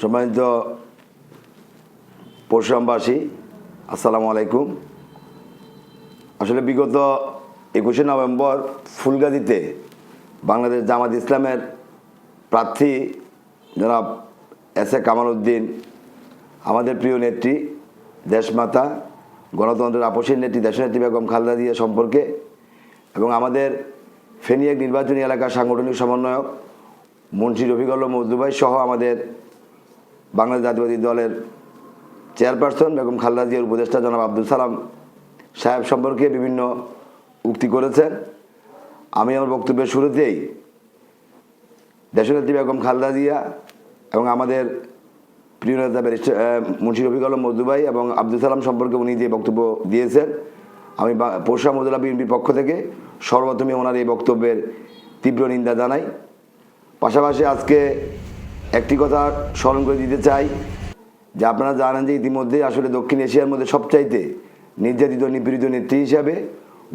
সম্মানিত পরশুরামবাসী আসসালামু আলাইকুম। আসলে বিগত একুশে নভেম্বর ফুলগাজীতে বাংলাদেশ জামাত ইসলামের প্রার্থী জনাব এস এ কামাল উদ্দিন আমাদের প্রিয় নেত্রী, দেশমাতা, গণতন্ত্রের আপসীর নেত্রী, দেশনেত্রী বেগম খালেদা জিয়া সম্পর্কে এবং আমাদের ফেনিয়াক নির্বাচনী এলাকার সাংগঠনিক সমন্বয়ক মুন্সি রফিকুল্লাহ মজদুভাই সহ আমাদের বাংলাদেশ জাতীয়বাদী দলের চেয়ারপারসন বেগম খালেদা জিয়ার উপদেষ্টা জনাব আব্দুল সালাম সাহেব সম্পর্কে বিভিন্ন উক্তি করেছেন। আমি আমার বক্তব্যের শুরুতেই দেশনেত্রী বেগম খালেদা জিয়া এবং আমাদের প্রিয় নেতা মুন্সি রফিক আলম মজদুবাই এবং আব্দুল সালাম সম্পর্কে উনি যে বক্তব্য দিয়েছেন, আমি পরশুরাম মজুলা বিএনপির পক্ষ থেকে সর্বপ্রথমে ওনার এই বক্তব্যের তীব্র নিন্দা জানাই। পাশাপাশি আজকে একটি কথা স্মরণ করে দিতে চাই, যে আপনারা জানেন যে ইতিমধ্যে আসলে দক্ষিণ এশিয়ার মধ্যে সবচাইতে নির্যাতিত নিপীড়িত নেত্রী হিসাবে,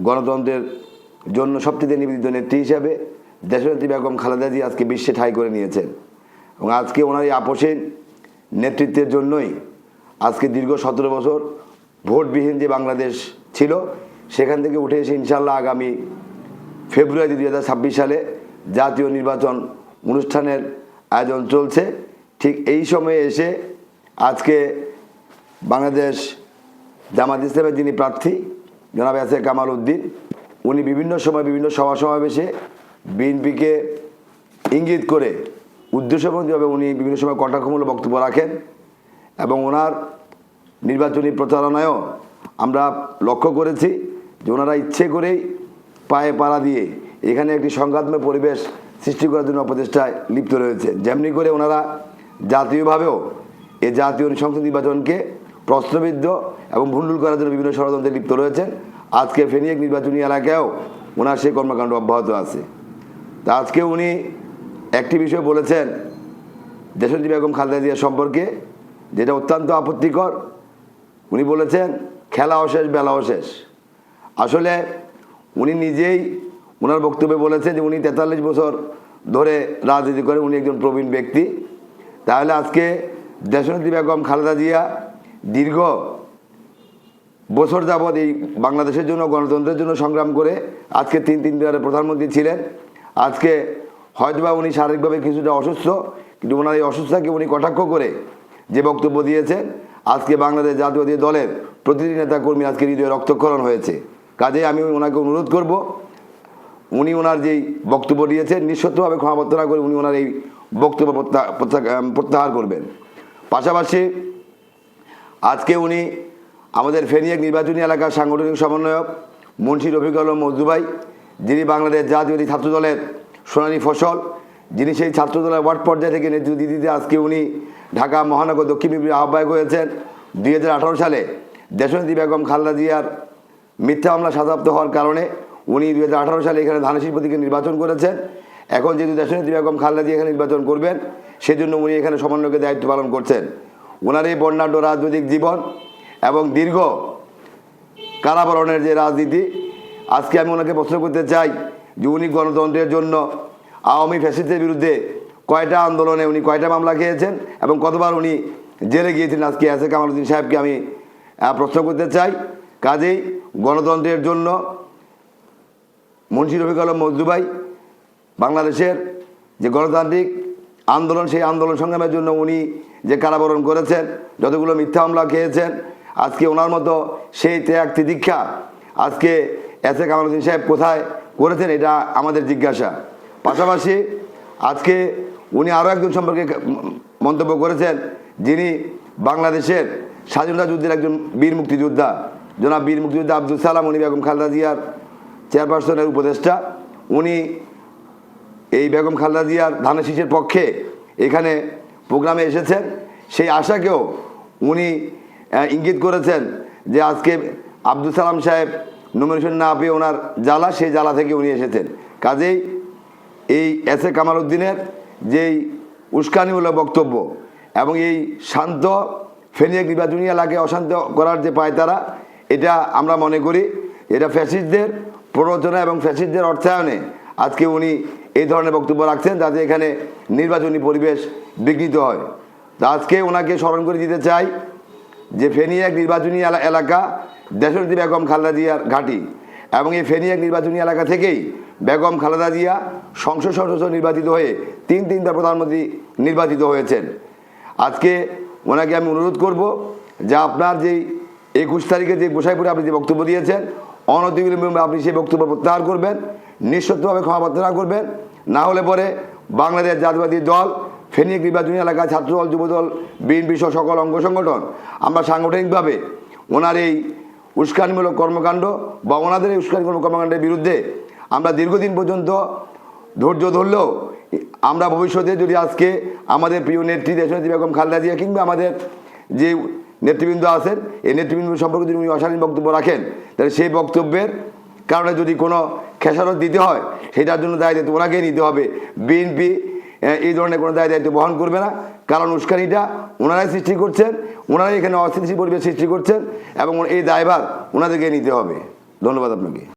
গণতন্ত্রের জন্য সবচেয়ে নিবেদিত নেত্রী হিসাবে দেশনেত্রী বেগম খালেদা জি আজকে বিশ্বে ঠাঁই করে নিয়েছেন। এবং আজকে ওনার এই আপোষের নেতৃত্বের জন্যই আজকে দীর্ঘ সতেরো বছর ভোটবিহীন যে বাংলাদেশ ছিল, সেখান থেকে উঠে এসে ইনশাল্লাহ আগামী ফেব্রুয়ারি দু হাজার ছাব্বিশ সালে জাতীয় নির্বাচন অনুষ্ঠানের আয়োজন চলছে। ঠিক এই সময়ে এসে আজকে বাংলাদেশ জামাত ইসলামের যিনি প্রার্থী, জনাব এস কামাল উদ্দিন, উনি বিভিন্ন সময় বিভিন্ন সভা সমাবেশে বিএনপিকে ইঙ্গিত করে উদ্দেশ্যমূলকভাবে উনি বিভিন্ন সময় কটাক্ষমূলক বক্তব্য রাখেন এবং ওনার নির্বাচনী প্রচারণায়ও আমরা লক্ষ্য করেছি যে ওনারা ইচ্ছে করেই পায়ে পাড়া দিয়ে এখানে একটি সংঘাতময় পরিবেশ সৃষ্টি করার জন্য অপচেষ্টায় লিপ্ত রয়েছে। যেমনি করে ওনারা জাতীয়ভাবেও এই জাতীয় সংসদ নির্বাচনকে প্রশ্নবিদ্ধ এবং ভুন্ডুল করার জন্য বিভিন্ন ষড়যন্ত্রে লিপ্ত রয়েছেন। আজকে ফেনিয়াক নির্বাচনী এলাকায়ও ওনার সেই কর্মকাণ্ড অব্যাহত আছে। তা আজকে উনি একটি বিষয় বলেছেন দেশনেত্রী বেগম খালেদা জিয়া সম্পর্কে, যেটা অত্যন্ত আপত্তিকর। উনি বলেছেন খেলা শেষ, বেলাও শেষ। আসলে উনি নিজেই ওনার বক্তব্যে বলেছে যে উনি তেতাল্লিশ বছর ধরে রাজনীতি করে উনি একজন প্রবীণ ব্যক্তি। তাহলে আজকে দেশনেত্রী বেগম খালেদা জিয়া দীর্ঘ বছর যাবৎ এই বাংলাদেশের জন্য, গণতন্ত্রের জন্য সংগ্রাম করে আজকে তিন তিনবারের প্রধানমন্ত্রী ছিলেন। আজকে হয়তোবা উনি শারীরিকভাবে কিছুটা অসুস্থ, কিন্তু ওনার এই অসুস্থতাকে উনি কটাক্ষ করে যে বক্তব্য দিয়েছেন, আজকে বাংলাদেশ জাতীয় দলের প্রতিটি নেতা কর্মী আজকে হৃদয়ে রক্তক্ষরণ হয়েছে। কাজেই আমি ওনাকে অনুরোধ করব উনি ওনার যেই বক্তব্য দিয়েছেন নিঃশর্তভাবে ক্ষমা প্রার্থনা করে উনি ওনার এই বক্তব্য প্রত্যা- প্রত্যা- প্রত্যাহার করবেন। পাশাপাশি আজকে উনি আমাদের ফেনিয়াক নির্বাচনী এলাকার সাংগঠনিক সমন্বয়ক মুন্সি রফিক আলম মজদুবাই যিনি বাংলাদেশ জাতীয় ছাত্র দলের সোনালী ফসল, যিনি সেই ছাত্র দলের ওয়ার্ড পর্যায় থেকে নেতৃত্ব দিতে আজকে উনি ঢাকা, মহানগর, দক্ষিণ বিভাগের আহ্বায়ক হয়েছেন। দুই হাজার আঠেরো সালে দেশনেত্রী বেগম খালদা জিয়ার মিথ্যা মামলা সাজাপ্ত হওয়ার কারণে উনি দু হাজার আঠারো সালে এখানে ধানশিল্প থেকে নির্বাচন করেছেন। এখন যেহেতু দেশের দেশনেত্রী বেগম খালেদা এখানে নির্বাচন করবেন, সেজন্য উনি এখানে সমন্বয়কে দায়িত্ব পালন করছেন। ওনার এই বর্ণাঢ্য রাজনৈতিক জীবন এবং দীর্ঘ কারাবরণের যে রাজনীতি, আজকে আমি ওনাকে প্রশ্ন করতে চাই যে উনি গণতন্ত্রের জন্য আওয়ামী ফ্যাসিস্টের বিরুদ্ধে কয়টা আন্দোলনে উনি কয়টা মামলা খেয়েছেন এবং কতবার উনি জেলে গিয়েছিলেন আজকে এসে কামালুদ্দিন সাহেবকে আমি প্রশ্ন করতে চাই। কাজেই গণতন্ত্রের জন্য মুন্সি রফিক আলম মজদুবাই, বাংলাদেশের যে গণতান্ত্রিক আন্দোলন, সেই আন্দোলন সংগ্রামের জন্য উনি যে কারাবরণ করেছেন, যতগুলো মিথ্যা হামলা খেয়েছেন, আজকে ওনার মতো সেই ত্যাগ তিদীক্ষা আজকে এস এ কামালুদ্দিন সাহেব কোথায় করেছেন, এটা আমাদের জিজ্ঞাসা। পাশাপাশি আজকে উনি আরও একজন সম্পর্কে মন্তব্য করেছেন, যিনি বাংলাদেশের স্বাধীনতা যুদ্ধের একজন বীর মুক্তিযোদ্ধা। জনাব বীর মুক্তিযোদ্ধা আব্দুল সালাম, উনি বেগম খালেদা জিয়ার চেয়ারপারসনের উপদেষ্টা, উনি এই বেগম খালেদা জিয়ার ধানের শীষের পক্ষে এখানে প্রোগ্রামে এসেছেন। সেই আশাকেও উনি ইঙ্গিত করেছেন যে আজকে আব্দুল সালাম সাহেব নমিনেশন না পেয়ে ওনার জ্বালা, সেই জ্বালা থেকে উনি এসেছেন। কাজেই এই এস এ কামাল উদ্দিনের যেই উস্কানিমূলক বক্তব্য এবং এই শান্ত ফেনিয়াক নির্বাচনী এলাকায় অশান্ত করার যে পায় তারা, এটা আমরা মনে করি, এটা ফ্যাসিস্টদের প্ররোচনা এবং ফ্যাসিস্টদের অর্থায়নে আজকে উনি এই ধরনের বক্তব্য রাখছেন যাতে এখানে নির্বাচনী পরিবেশ বিঘ্নিত হয়। তা আজকে ওনাকে স্মরণ করে দিতে চাই যে ফেনী এক নির্বাচনী এলা- এলাকা দেশরতী বেগম খালেদা জিয়ার ঘাঁটি এবং এই ফেনী এক নির্বাচনী এলাকা থেকেই বেগম খালেদা জিয়া সংসদ সদস্য নির্বাচিত হয়ে তিন তিনটা প্রধানমন্ত্রী নির্বাচিত হয়েছেন। আজকে ওনাকে আমি অনুরোধ করব যে আপনার যেই একুশ তারিখে যে গোসাইপুরে আপনি যে বক্তব্য দিয়েছেন অনতিবিলম্বে আপনি সেই বক্তব্য প্রত্যাহার করবেন, নিঃশর্তভাবে ক্ষমা প্রার্থনা করবেন। না হলে পরে বাংলাদেশ জাতীয়বাদী দল, ফেনী নির্বাচনী এলাকা ছাত্রদল, যুবদল, বিএনপি সহ সকল অঙ্গ সংগঠন, আমরা সাংগঠনিকভাবে ওনার এই উস্কানিমূলক কর্মকাণ্ড বা ওনাদের এই উস্কানিমূলক কর্মকাণ্ডের বিরুদ্ধে আমরা দীর্ঘদিন পর্যন্ত ধৈর্য ধরলেও আমরা ভবিষ্যতে যদি আজকে আমাদের প্রিয় নেত্রী দেশনেত্রী বেগম খালেদা জিয়া কিংবা আমাদের যে নেতৃবৃন্দ আছেন, এই নেতৃবৃন্দ সম্পর্কে যদি উনি অশালীন বক্তব্য রাখেন, তাহলে সেই বক্তব্যের কারণে যদি কোনো খেসারত দিতে হয়, সেটার জন্য দায় দায়িত্ব ওনাকেই নিতে হবে। বিএনপি এই ধরনের কোনো দায় দায়িত্ব বহন করবে না। কারণ উস্কানিটা ওনারাই সৃষ্টি করছেন, ওনারাই এখানে অস্থিতিশীল পরিবেশ সৃষ্টি করছেন, এবং এই দায়ভার ওনাদেরকে নিতে হবে। ধন্যবাদ আপনাকে।